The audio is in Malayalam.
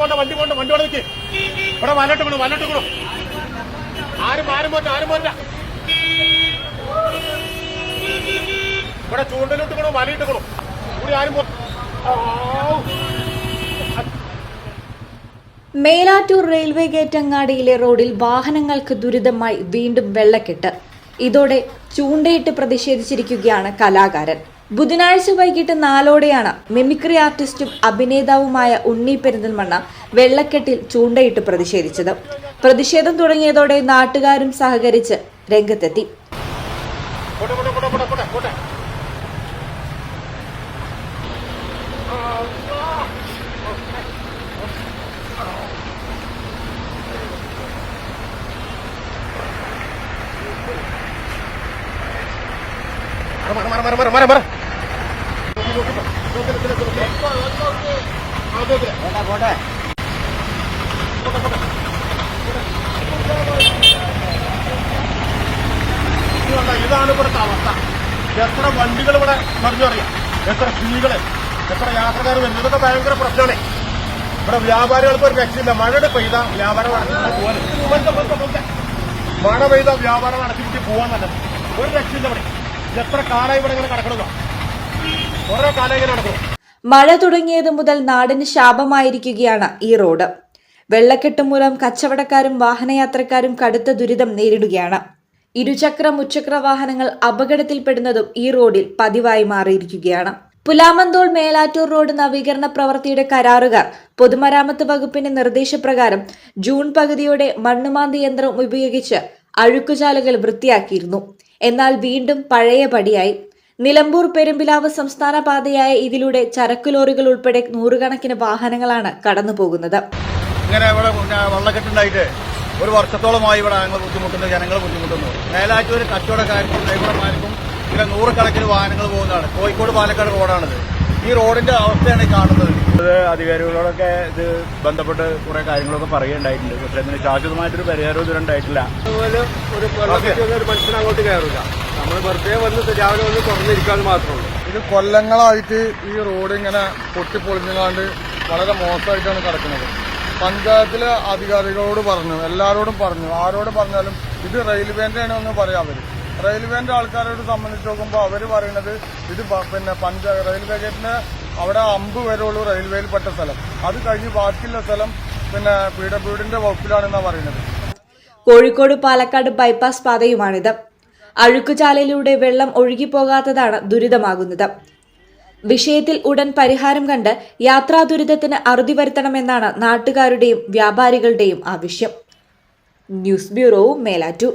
പോണ്ട വണ്ടി പോണ്ട വണ്ടി കൊണ്ട് നിൽക്ക് ഇവിടെ വന്നിട്ട് വലട്ടിക്കണു ആരും ആരും പോറ്റ ആരും പോറ്റ ഇവിടെ ചൂണ്ടലിട്ടിക്കണു വലയിട്ടിക്കണു ഇവിടെ ആരും പോ. മേലാറ്റൂർ റെയിൽവേ ഗേറ്റങ്ങാടിയിലെ റോഡിൽ വാഹനങ്ങൾക്ക് ദുരിതമായി വീണ്ടും വെള്ളക്കെട്ട്. ഇതോടെ ചൂണ്ടയിട്ട് പ്രതിഷേധിച്ചിരിക്കുകയാണ് കലാകാരൻ. ബുധനാഴ്ച വൈകിട്ട് നാലോടെയാണ് മിമിക്രി ആർട്ടിസ്റ്റും അഭിനേതാവുമായ ഉണ്ണി പെരിന്തൽമണ്ണ വെള്ളക്കെട്ടിൽ ചൂണ്ടയിട്ട് പ്രതിഷേധിച്ചത്. പ്രതിഷേധം തുടങ്ങിയതോടെ നാട്ടുകാരും സഹകരിച്ച് രംഗത്തെത്തി. മറ മറ മറ മറ മറ മറ. ഇതാണ് ഇവിടുത്തെ അവസ്ഥ എത്ര വണ്ടികൾ ഇവിടെ മറിഞ്ഞറിയാം എത്ര സ്ത്രീകൾ എത്ര യാത്രക്കാർ വരുന്നത് ഇതൊക്കെ ഭയങ്കര പ്രശ്നമാണ് ഇവിടെ വ്യാപാരികൾക്ക് ഒരു രക്ഷയില്ല മഴ പെയ്ത വ്യാപാരം. മഴ പെയ്ത വ്യാപാരം അടച്ചിട്ട് പോകാൻ തന്നെ ഒരു രക്ഷയില്ല ഇവിടെ എത്ര കാലായി ഇവിടെ ഇങ്ങനെ കിടക്കണതോ ഓരോ മഴ തുടങ്ങിയത് മുതൽ നാടിന് ശാപമായിരിക്കുകയാണ് ഈ റോഡ്. വെള്ളക്കെട്ട് മൂലം കച്ചവടക്കാരും വാഹനയാത്രക്കാരും കടുത്ത ദുരിതം നേരിടുകയാണ്. ഇരുചക്ര മുച്ചക്ര വാഹനങ്ങൾ അപകടത്തിൽപ്പെടുന്നതും ഈ റോഡിൽ പതിവായി മാറിയിരിക്കുകയാണ്. പുലാമന്തോൾ മേലാറ്റൂർ റോഡ് നവീകരണ പ്രവൃത്തിയുടെ കരാറുകാർ പൊതുമരാമത്ത് വകുപ്പിന്റെ നിർദ്ദേശപ്രകാരം ജൂൺ പകുതിയോടെ മണ്ണുമാന്തി യന്ത്രം ഉപയോഗിച്ച് അഴുക്കുചാലുകൾ വൃത്തിയാക്കിയിരുന്നു. എന്നാൽ വീണ്ടും പഴയ പടിയായി നിലമ്പൂർ പെരുമ്പിലാവ് സംസ്ഥാന പാതയായ ഇതിലൂടെ ചരക്ക് ലോറികൾ ഉൾപ്പെടെ നൂറുകണക്കിന് വാഹനങ്ങളാണ് കടന്നുപോകുന്നത് ഇങ്ങനെ ഇവിടെ ഒരു വർഷത്തോളമായി ഇവിടെ ഞങ്ങൾ ബുദ്ധിമുട്ടുന്നു ജനങ്ങൾ ബുദ്ധിമുട്ടുന്നു. മേലാറ്റൂർ കച്ചവടക്കാർക്കും ഡ്രൈവർമാർക്കും ഇവിടെ നൂറുകണക്കിന് വാഹനങ്ങൾ പോകുന്നതാണ്. കോഴിക്കോട് പാലക്കാട് റോഡാണിത്. ഈ റോഡിന്റെ അവസ്ഥയാണ് ഈ കാണുന്നത്. അധികാരികളോടൊക്കെ ഇത് ബന്ധപ്പെട്ട് കുറെ കാര്യങ്ങളൊക്കെ പറയുണ്ടായിട്ടുണ്ട് പക്ഷെ അതിന് ശാശ്വതമായിട്ടൊരു പരിഹാരം ഇതുവരെ ഉണ്ടായിട്ടില്ല. അതുപോലെ ഒരു മനുഷ്യൻ അങ്ങോട്ട് കയറില്ല നമ്മൾ വെറുതെ വന്ന് രാവിലെ വന്ന് തുറന്നിരിക്കാന്ന് മാത്രമുള്ളൂ. ഇത് കൊല്ലങ്ങളായിട്ട് ഈ റോഡ് ഇങ്ങനെ പൊട്ടിപ്പൊളിഞ്ഞുകൊണ്ട് വളരെ മോശമായിട്ടാണ് കിടക്കുന്നത്. പഞ്ചായത്തിലെ അധികാരികളോട് പറഞ്ഞു എല്ലാവരോടും പറഞ്ഞു ആരോട് പറഞ്ഞാലും ഇത് റെയിൽവേന്റെ ആണ് എന്ന് പറയാൻ അവർ. റെയിൽവേന്റെ ആൾക്കാരോട് സംബന്ധിച്ച് നോക്കുമ്പോൾ അവർ പറയുന്നത് ഇത് പിന്നെ പഞ്ച റെയിൽവേ ഗേറ്റിന് അവിടെ അമ്പ് വരെ റെയിൽവേയിൽ റെയിൽവേയിൽപ്പെട്ട സ്ഥലം. അത് കഴിഞ്ഞ് ബാക്കിയുള്ള സ്ഥലം പിന്നെ പി വകുപ്പിലാണെന്നാണ് പറയുന്നത്. കോഴിക്കോട് പാലക്കാട് ബൈപ്പാസ് പാതയുമാണിത്. അഴുക്കുചാലയിലൂടെ വെള്ളം ഒഴുകിപ്പോകാത്തതാണ് ദുരിതമാകുന്നത്. വിഷയത്തിൽ ഉടൻ പരിഹാരം കണ്ട് യാത്രാ ദുരിതത്തിന് അറുതി വരുത്തണമെന്നാണ് നാട്ടുകാരുടെയും വ്യാപാരികളുടെയും ആവശ്യം. News bureau Melattur.